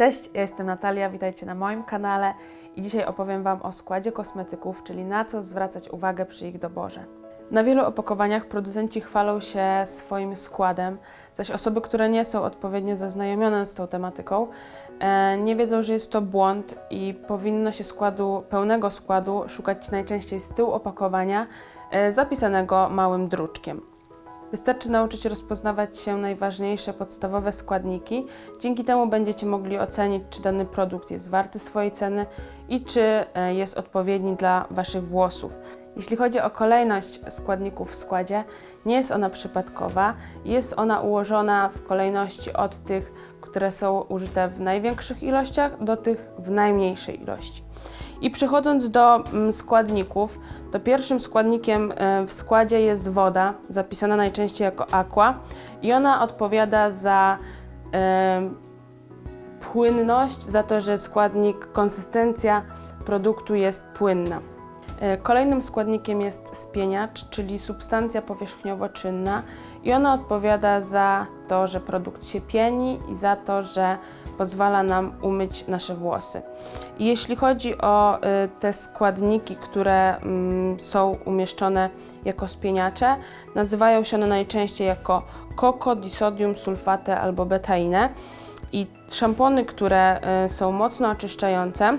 Cześć, ja jestem Natalia, witajcie na moim kanale i dzisiaj opowiem Wam o składzie kosmetyków, czyli na co zwracać uwagę przy ich doborze. Na wielu opakowaniach producenci chwalą się swoim składem, zaś osoby, które nie są odpowiednio zaznajomione z tą tematyką, e, nie wiedzą, że jest to błąd i powinno się składu, pełnego składu szukać najczęściej z tyłu opakowania, e, zapisanego małym druczkiem. Wystarczy nauczyć rozpoznawać się najważniejsze podstawowe składniki. Dzięki temu będziecie mogli ocenić, czy dany produkt jest warty swojej ceny i czy e, jest odpowiedni dla Waszych włosów. Jeśli chodzi o kolejność składników w składzie, nie jest ona przypadkowa. Jest ona ułożona w kolejności od tych, które są użyte w największych ilościach, do tych w najmniejszej ilości. I przechodząc do mm, składników, to pierwszym składnikiem e, w składzie jest woda, zapisana najczęściej jako aqua i ona odpowiada za e, płynność, za to, że składnik, konsystencja produktu jest płynna. E, Kolejnym składnikiem jest spieniacz, czyli substancja powierzchniowo-czynna i ona odpowiada za to, że produkt się pieni i za to, że pozwala nam umyć nasze włosy. I jeśli chodzi o y, te składniki, które mm, są umieszczone jako spieniacze, nazywają się one najczęściej jako koko, disodium, sulfatę albo betainę. I szampony, które y, są mocno oczyszczające,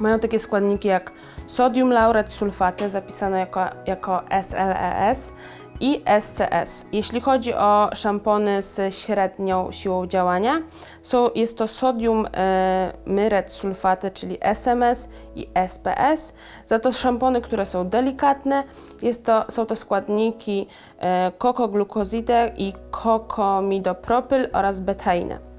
mają takie składniki jak sodium lauret sulfaty, zapisane jako, jako SLES i SCS. Jeśli chodzi o szampony z średnią siłą działania, są, jest to sodium e, myret sulfaty, czyli SMS i SPS. Za to szampony, które są delikatne, jest to, są to składniki e, kokoglukozidę i kokomidopropyl oraz betainę.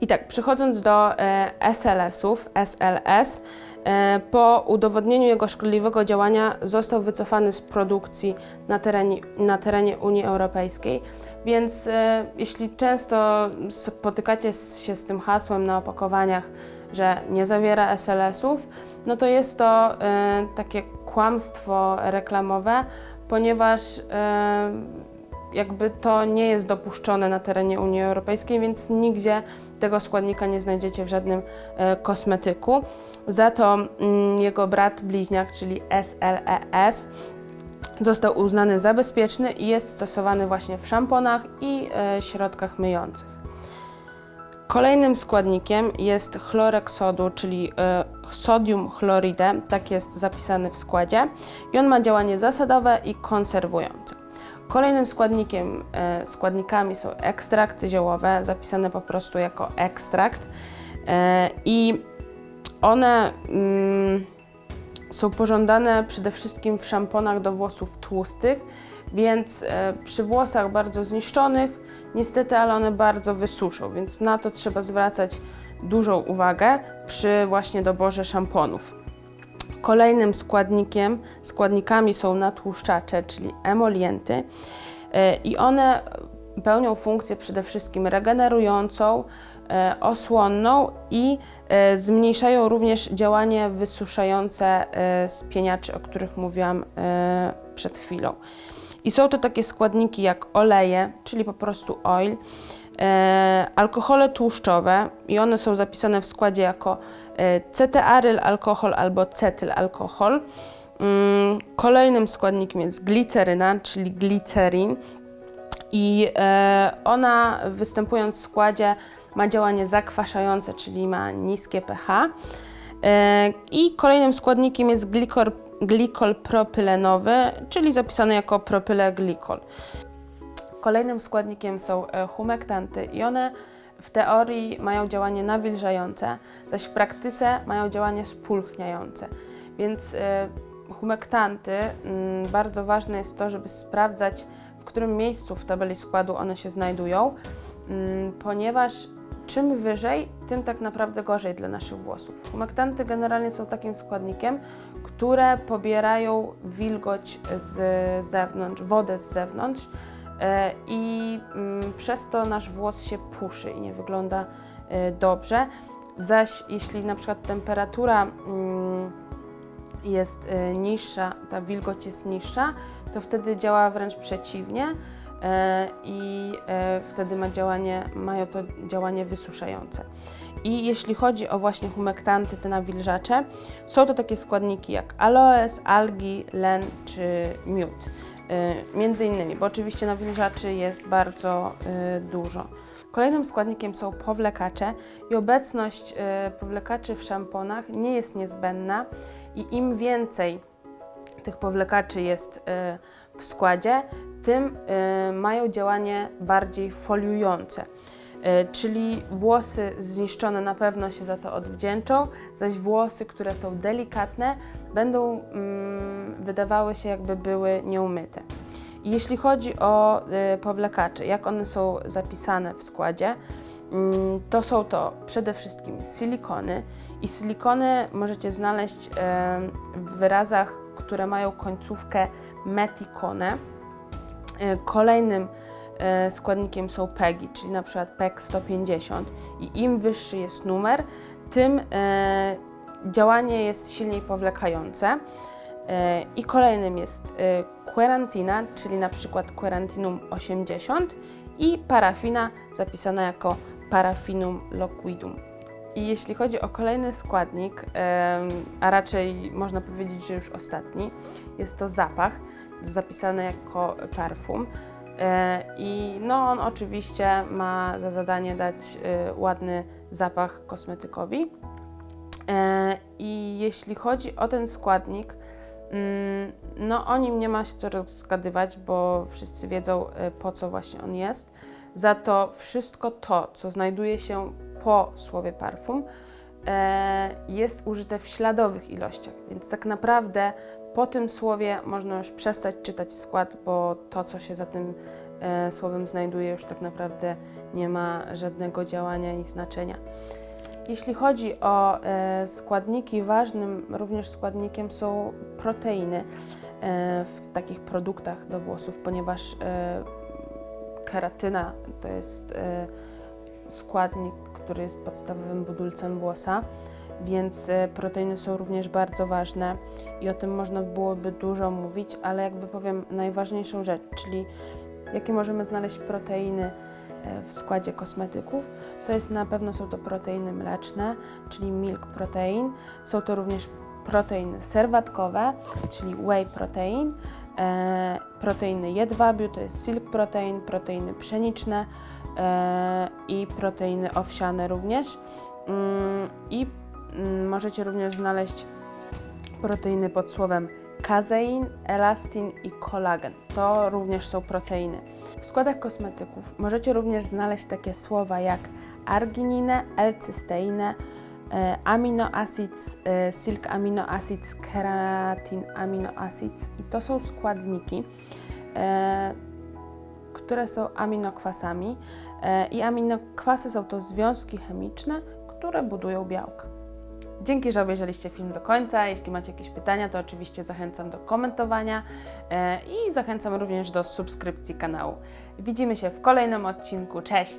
I tak, przechodząc do e, SLS-ów, SLS, e, po udowodnieniu jego szkodliwego działania został wycofany z produkcji na terenie, na terenie Unii Europejskiej. Więc e, jeśli często spotykacie się z tym hasłem na opakowaniach, że nie zawiera SLS-ów, no to jest to takie kłamstwo reklamowe, ponieważ jakby to nie jest dopuszczone na terenie Unii Europejskiej, więc nigdzie tego składnika nie znajdziecie w żadnym e, kosmetyku. Za to mm, jego brat bliźniak, czyli SLES, został uznany za bezpieczny i jest stosowany właśnie w szamponach i e, środkach myjących. Kolejnym składnikiem jest chlorek sodu, czyli e, sodium chloridę, tak jest zapisany w składzie i on ma działanie zasadowe i konserwujące. Kolejnym składnikiem, e, składnikami są ekstrakty ziołowe, zapisane po prostu jako ekstrakt e, i one mm, są pożądane przede wszystkim w szamponach do włosów tłustych, więc e, przy włosach bardzo zniszczonych niestety, ale one bardzo wysuszą, więc na to trzeba zwracać dużą uwagę przy właśnie doborze szamponów. Kolejnym składnikiem, składnikami są natłuszczacze, czyli emolienty e, i one pełnią funkcję przede wszystkim regenerującą, e, osłonną i e, zmniejszają również działanie wysuszające spieniaczy, o których mówiłam przed chwilą. I są to takie składniki jak oleje, czyli po prostu oil, e, alkohole tłuszczowe i one są zapisane w składzie jako e, cetearyl alkohol albo cetyl alkohol. Mm, kolejnym składnikiem jest gliceryna, czyli glicerin i e, ona występując w składzie ma działanie zakwaszające, czyli ma niskie pH. E, I kolejnym składnikiem jest glikor, glikol propylenowy, czyli zapisany jako propyleglikol. Kolejnym składnikiem są e, humektanty i one w teorii mają działanie nawilżające, zaś w praktyce mają działanie spulchniające. Więc e, humektanty, mm, bardzo ważne jest to, żeby sprawdzać, w którym miejscu w tabeli składu one się znajdują, mm, ponieważ czym wyżej, tym tak naprawdę gorzej dla naszych włosów. Humektanty generalnie są takim składnikiem, które pobierają wilgoć z zewnątrz, wodę z zewnątrz i mm, przez to nasz włos się puszy i nie wygląda e, dobrze. Zaś jeśli na przykład temperatura mm, jest e, niższa, ta wilgoć jest niższa, to wtedy działa wręcz przeciwnie e, i e, wtedy ma działanie, mają to działanie wysuszające. I jeśli chodzi o właśnie humektanty, te nawilżacze, są to takie składniki jak aloes, algi, len czy miód. Y, Między innymi, bo oczywiście nawilżaczy jest bardzo y, dużo. Kolejnym składnikiem są powlekacze i obecność y, powlekaczy w szamponach nie jest niezbędna i im więcej tych powlekaczy jest w składzie, tym mają działanie bardziej foliujące. Y, Czyli włosy zniszczone na pewno się za to odwdzięczą, zaś włosy, które są delikatne, będą mm, wydawały się jakby były nieumyte. Jeśli chodzi o y, powlekacze, jak one są zapisane w składzie, mm, to są to przede wszystkim silikony i silikony możecie znaleźć em, w wyrazach, które mają końcówkę metikone. E, Kolejnym e, składnikiem są PEGi, czyli na przykład PEG 150 i im wyższy jest numer, tym e, działanie jest silniej powlekające. E, I kolejnym jest e, querantina, czyli na przykład querantinum 80 i parafina zapisana jako parafinum loquidum. I jeśli chodzi o kolejny składnik, a raczej można powiedzieć, że już ostatni, jest to zapach, zapisany jako perfum. E, I no, on oczywiście ma za zadanie dać e, ładny zapach kosmetykowi. E, I jeśli chodzi o ten składnik, mm, no o nim nie ma się co rozgadywać, bo wszyscy wiedzą po co właśnie on jest. Za to wszystko to, co znajduje się po słowie parfum, jest użyte w śladowych ilościach, więc tak naprawdę po tym słowie można już przestać czytać skład, bo to, co się za tym e, słowem znajduje, już tak naprawdę nie ma żadnego działania i znaczenia. Jeśli chodzi o e, składniki, ważnym również składnikiem są proteiny e, w takich produktach do włosów, ponieważ keratyna to jest składnik, który jest podstawowym budulcem włosa, więc e, proteiny są również bardzo ważne i o tym można byłoby dużo mówić, ale jakby powiem najważniejszą rzecz, czyli jakie możemy znaleźć proteiny e, w składzie kosmetyków, to jest na pewno są to proteiny mleczne, czyli milk protein, są to również proteiny serwatkowe, czyli whey protein, e, proteiny jedwabiu, to jest silk protein, proteiny pszeniczne i proteiny owsiane również. Mm, I możecie również znaleźć proteiny pod słowem kazein, elastin i kolagen. To również są proteiny. W składach kosmetyków możecie również znaleźć takie słowa jak argininę, L-cysteinę, e, amino acids, e, silk amino acids, keratin amino acids i to są składniki, e, które są aminokwasami i aminokwasy są to związki chemiczne, które budują białka. Dzięki, że obejrzeliście film do końca. Jeśli macie jakieś pytania, to oczywiście zachęcam do komentowania e, i zachęcam również do subskrypcji kanału. Widzimy się w kolejnym odcinku. Cześć!